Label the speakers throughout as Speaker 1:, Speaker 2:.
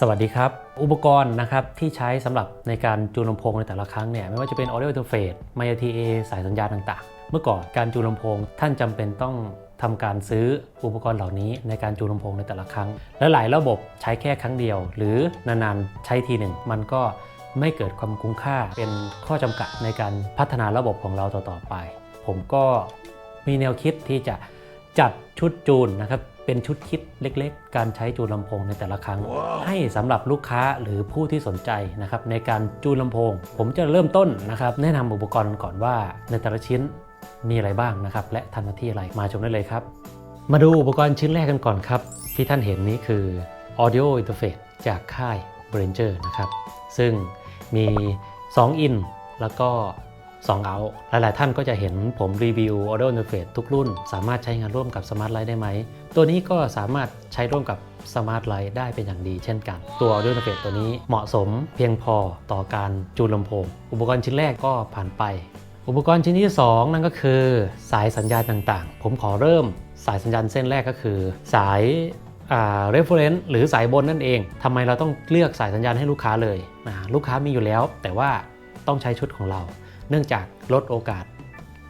Speaker 1: สวัสดีครับ อุปกรณ์นะครับที่ใช้สำหรับในการจูนลำโพงในแต่ละครั้งเนี่ยไม่ว่าจะเป็น audio interface m i TA สายสัญญาณต่างๆ เมื่อก่อนการจูนลำโพงท่านจำเป็นต้องทำการซื้ออุปกรณ์เหล่านี้ในการจูนลำโพงในแต่ละครั้ง และหลายระบบใช้แค่ครั้งเดียว หรือนานๆใช้ทีหนึ่ง มันก็ไม่เกิดความคุ้มค่าเป็นข้อจำกัดในการพัฒนาระบบของเราต่อๆไป ผมก็มีแนวคิดที่จะจัดชุดจูนนะครับ เป็นชุดคิดเล็กๆ การใช้จูนลำโพงในแต่ละครั้งให้สำหรับลูกค้าหรือผู้ที่สนใจนะครับในการจูนลำโพง ผมจะเริ่มต้นนะครับแนะนำอุปกรณ์ก่อนว่าในแต่ละชิ้นมีอะไรบ้างนะครับ และทำหน้าที่อะไรมาชมได้เลยครับ มาดูอุปกรณ์ชิ้นแรกกันก่อนครับ ที่ท่านเห็นนี้คือ audio interface จากค่าย b r a n g e r นะครับซึ่งมี2 in แล้วก็ 2 out หลาย ๆ ท่านก็จะเห็นผมรีวิว audio interface ทุกรุ่น สามารถใช้งานร่วมกับ Smart Light ได้ไหม ตัวนี้ก็สามารถใช้ร่วมกับ Smart Light ได้เป็นอย่างดีเช่นกัน ตัว audio interface ตัวนี้เหมาะสมเพียงพอต่อการจูนลำโพง อุปกรณ์ชิ้นแรกก็ผ่านไป อุปกรณ์ชิ้นที่ 2 นั่นก็คือ สายสัญญาณต่าง ๆ ผมขอเริ่มสายสัญญาณเส้นแรกก็คือ สายอ่า reference หรือสายบนนั่นเองทำไมเราต้องเลือกสายสัญญาณให้ลูกค้าเลยนะลูกค้ามีอยู่แล้ว แต่ว่าต้องใช้ชุดของเรา เนื่องจากลดโอกาส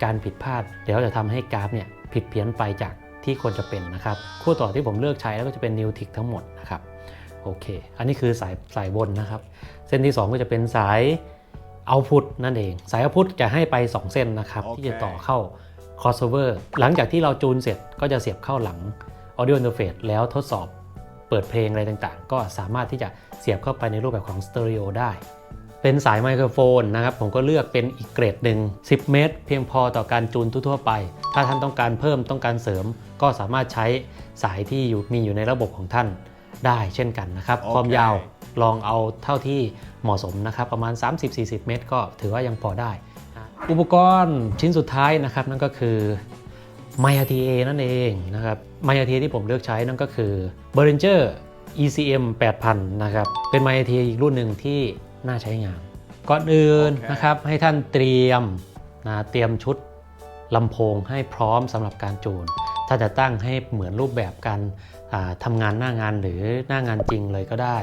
Speaker 1: การผิดพลาด เดี๋ยวจะทำให้กราฟเนี่ยผิดเพี้ยนไปจากที่ควรจะเป็นนะครับ คู่ต่อที่ผมเลือกใช้แล้วก็จะเป็น n e w t i c ทั้งหมดนะครับโอเค อันนี้คือสายสายบนนะครับ เส้นที่ 2 ก็จะเป็นสายเอาพุตนั่นเอง สายเอาพุตจะให้ไป 2 เส้นนะครับ
Speaker 2: โอเค
Speaker 1: ที่จะต่อเข้า crossover หลังจากที่เราจูนเสร็จก็จะเสียบเข้าหลัง audio interface แล้วทดสอบเปิดเพลงอะไรต่างๆ ก็สามารถที่จะเสียบเข้าไปในรูปแบบของสเตอริโอได้ เป็นสายไมโครโฟนนะครับผมก็เลือกเป็นอีกเกรดหนึ่ง 10 เมตร เพียงพอต่อการจูนทั่วๆไป ถ้าท่านต้องการเพิ่มต้องการเสริม ก็สามารถใช้สายที่อยู่มีอยู่ในระบบของท่านได้เช่นกันนะครับ
Speaker 2: โอเค
Speaker 1: ความยาวลองเอาเท่าที่เหมาะสมนะครับ ประมาณ 30-40 เมตร ก็ถือว่ายังพอได้นะอุปกรณ์ชิ้นสุดท้ายนะครับ นั่นก็คือ m y RTA นั่นเองนะครับ m y RTA ที่ผมเลือกใช้นั่นก็คือ b e r i n g e r ECM 8000 นะครับ เป็น m y RTA อีกรุ่นหนึ่งที่ น่าใช้งาน ก่อนอื่น
Speaker 2: โอเค
Speaker 1: นะครับให้ท่านเตรียมนะเตรียมชุดลำโพงให้พร้อมสำหรับการจูน ถ้าจะตั้งให้เหมือนรูปแบบการอ่าทำงานหน้างานหรือหน้างานจริงเลยก็ได้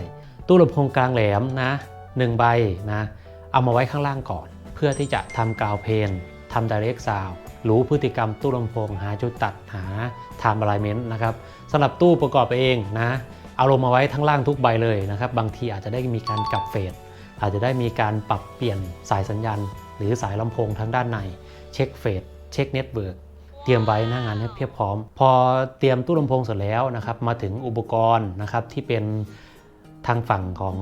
Speaker 1: ตู้ลำโพงกลางแหลมนะหนึ่งใบนะเอามาไว้ข้างล่างก่อน เพื่อที่จะทำกราวเพนทำ direct sound รู้พฤติกรรมตู้ลำโพงหาจุดตัดหา time alignment นะครับสำหรับตู้ประกอบเองนะเอาลงมาไว้ทั้งล่างทุกใบเลยนะครับ บางทีอาจจะได้มีการกลับเฟส อาจจะได้มีการปรับเปลี่ยนสายสัญญาณ หรือสายลำโพงทางด้านใน เช็คเฟสเช็คเน็ตเวิร์กเตรียมไว้หน้างานให้เพียบพร้อม พอเตรียมตู้ลำโพงเสร็จแล้วนะครับมาถึงอุปกรณ์นะครับที่เป็นทางฝั่งของ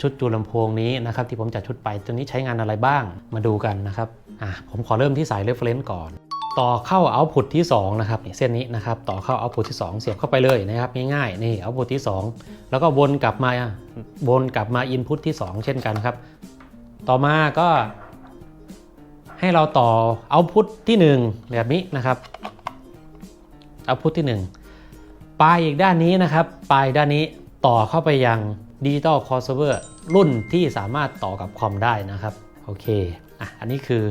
Speaker 1: ชุดจูนลำโพงนี้นะครับที่ผมจัดชุดไปตัวนี้ใช้งานอะไรบ้างมาดูกันนะครับอะผมขอเริ่มที่สาย reference ก่อน ต่อเข้า output ที่2นะครับเส้นนี้นะครับต่อเข้า output ที่ 2 เสียบเข้าไปเลยนะครับง่ายๆนี่ output ที่ 2 แล้วก็วนกลับมาวนกลับมา input ที่ 2 เช่นกันครับ ต่อมาก็ให้เราต่อ output ที่ 1 แบบนี้นะครับ output ที่ 1 ปลายอีกด้านนี้นะครับ ปลายด้านนี้ต่อเข้าไปยัง Digital Crossover รุ่นที่สามารถต่อกับคอมได้นะครับโอเคอะอันนี้คือ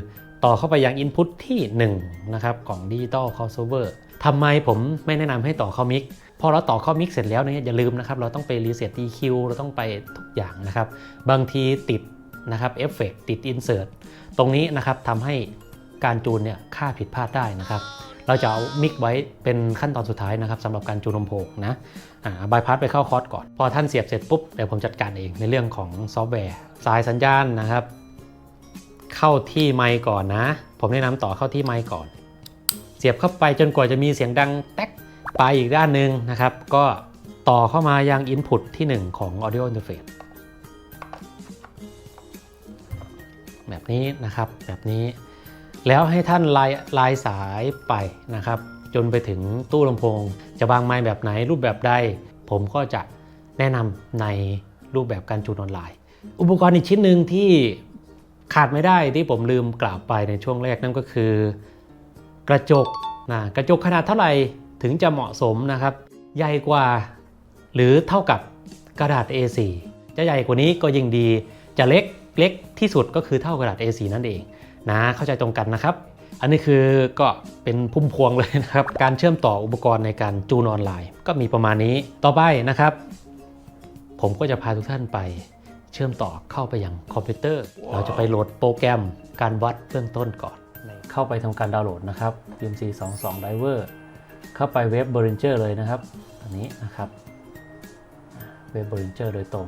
Speaker 1: ต่อเข้าไปยัง Input ที่1นะครับของ Digital Crossover ทำไมผมไม่แนะนำให้ต่อเข้ามิกพอเราต่อเข้ามิกเสร็จแล้วเนี่ยอย่าลืมนะครับ เราต้องไปรีเซ็ต EQ เราต้องไปทุกอย่างนะครับ บางทีติดนะครับเอฟเฟกติด Insert ตรงนี้นะครับทำให้การจูนเนี่ยค่าผิดพลาดได้นะครับ เราจะเอามิกไว้เป็นขั้นตอนสุดท้ายนะครับสำหรับการจูนลำโพงนะบายพาสไปเข้าคอร์สก่อน พอท่านเสียบเสร็จปุ๊บเดี๋ยวผมจัดการเองในเรื่องของซอฟต์แวร์ สายสัญญาณนะครับ เข้าที่ไมค์ก่อนนะ ผมแนะนำต่อเข้าที่ไมค์ก่อน เสียบเข้าไปจนกว่าจะมีเสียงดังแต๊กไปอีกด้านหนึ่งนะครับ ก็ต่อเข้ามายัง Input ที่ 1 ของ Audio Interface แบบนี้นะครับแบบนี้ แล้วให้ท่านลายลายสายไปนะครับ จนไปถึงตู้ลำโพง จะวางไม้แบบไหนรูปแบบใด ผมก็จะแนะนำในรูปแบบการจูนออนไลน์ อุปกรณ์อีกชิ้นหนึ่งที่ ขาดไม่ได้ที่ผมลืมกล่าวไปในช่วงแรกนั่นก็คือ กระจกนะกระจกขนาดเท่าไหร่ถึงจะเหมาะสมนะครับ ใหญ่กว่าหรือเท่ากับกระดาษ A4 จะใหญ่กว่านี้ก็ยิ่งดีจะเล็กเล็กที่สุดก็คือเท่ากระดาษ A4 นั่นเองนะเข้าใจตรงกันนะครับ อันนี้คือก็เป็นพุ่มพวงเลยนะครับ การเชื่อมต่ออุปกรณ์ในการจูนออนไลน์ ก็มีประมาณนี้ต่อไปนะครับ ผมก็จะพาทุกท่านไป เชื่อมต่อเข้าไปยังคอมพิวเตอร์ เราจะไปโหลดโปรแกรมการวัดเบื้องต้นก่อนเข้าไปทำการดาวน์โหลดนะครับ UMC 22 Driver เข้าไปเว็บ b r i n g e r เลยนะครับอันนี้นะครับเว็บ b r i n g e r โดยตรง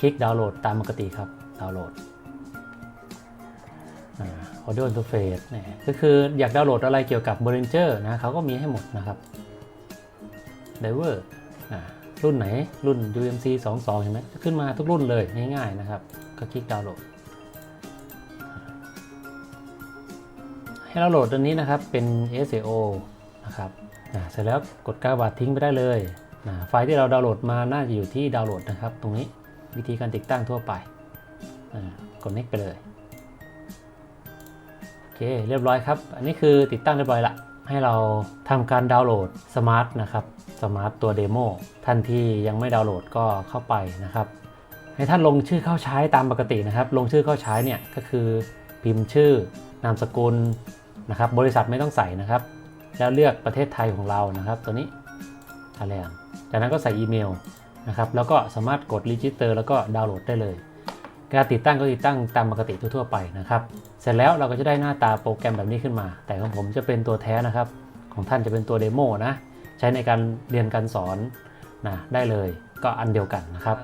Speaker 1: คลิกดาวน์โหลดตามปกติครับดาวน์โหลด Audio Interface เนี่ยก็คืออยากดาวน์โหลดอะไรเกี่ยวกับ b r i n g e r นะเขาก็มีให้หมดนะครับ Driver อ่า รุ่นไหนรุ่น UMC 22เห็นไหมจะขึ้นมาทุกรุ่นเลยง่ายๆนะครับ ก็คลิกดาวน์โหลด ให้เราโหลดตัวนี้นะครับเป็น SAO นะครับเสร็จแล้วกดกาบาททิ้งไปได้เลยนะไฟล์ที่เราดาวน์โหลดมาน่าจะอยู่ที่ดาวน์โหลดนะครับ ตรงนี้วิธีการติดตั้งทั่วไปอ่ากด next ไปเลยโอเคเรียบร้อยครับ อันนี้คือติดตั้งเรียบร้อยละให้เราทำการดาวน์โหลดสมาร์ทนะครับ สมาร์ทตัวเดโมท่านที่ยังไม่ดาวน์โหลดก็เข้าไปนะครับ ให้ท่านลงชื่อเข้าใช้ตามปกตินะครับ ลงชื่อเข้าใช้เนี่ยก็คือพิมพ์ชื่อนามสกุลนะครับบริษัทไม่ต้องใส่นะครับ แล้วเลือกประเทศไทยของเรานะครับ ตัวนี้ไทยแลนด์จากนั้นก็ใส่อีเมลนะครับแล้วก็สามารถกดรีจิสเตอร์แล้วก็ดาวน์โหลดได้เลยการติดตั้งก็ติดตั้งตามปกติทั่วๆไปนะครับ เสร็จแล้วเราก็จะได้หน้าตาโปรแกรมแบบนี้ขึ้นมา แต่ของผมจะเป็นตัวแท้นะครับ ของท่านจะเป็นตัวเดโมนะ ใช้ในการเรียนการสอนนะได้เลยก็อันเดียวกันนะครับ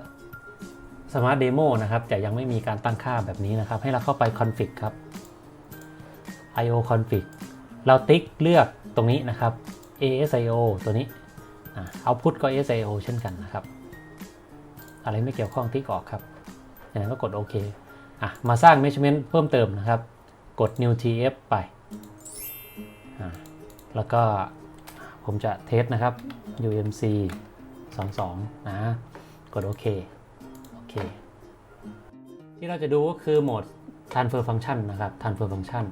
Speaker 1: สมาร์ทเดโมนะครับแต่ยังไม่มีการตั้งค่าแบบนี้นะครับ ให้เราเข้าไป config ครับ io config เราติ๊กเลือกตรงนี้นะครับ ASIO ตัวนี้เอาพุทก็ ASIO เช่นกันนะครับ อะไรไม่เกี่ยวข้องติ๊กออกครับจากนั้นก็กดโอเคอะมาสร้าง measurement เพิ่มเติมนะครับ กด new tf ไป แล้วก็ ผมจะเทสนะครับ umc 22 นะ กดโอเคโอเค ที่เราจะดูก็คือโหมด transfer function นะครับ transfer function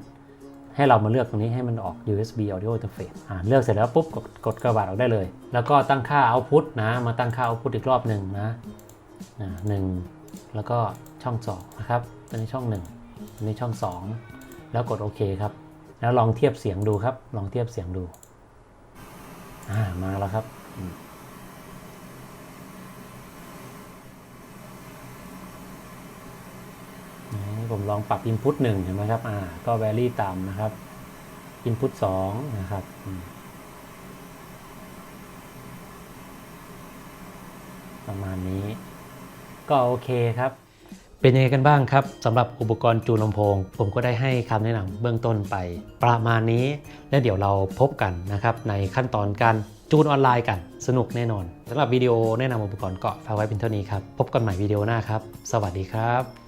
Speaker 1: ให้เรามาเลือกตรงนี้ให้มันออก USB audio interface อ่าเลือกเสร็จแล้วปุ๊บกดกดกระบาดออกได้เลย แล้วก็ตั้งค่า output นะ มาตั้งค่า output อีกรอบหนึ่งนะอ่าหนึ่งแล้วก็ช่อง2นะครับตัวนี้ช่อง1ตัวนี้ช่อง 2 แล้วกดโอเคครับ แล้วลองเทียบเสียงดูครับ ลองเทียบเสียงดู อ่ามาแล้วครับนี่ผมลองปรับ Input 1 เห็นไหมครับ อ่า ก็ Vary ตามนะครับ Input 2 นะครับ ประมาณนี้ ก็โอเคครับ เป็นยังไงกันบ้างครับสำหรับอุปกรณ์จูนลำโพง ผมก็ได้ให้คำแนะนำเบื้องต้นไป ประมาณนี้ และเดี๋ยวเราพบกันนะครับในขั้นตอนการจูนออนไลน์กันสนุกแน่นอนสำหรับวิดีโอแนะนำอุปกรณ์ก็ฝากไว้เป็นเท่านี้ครับ พบกันใหม่วิดีโอหน้าครับ สวัสดีครับ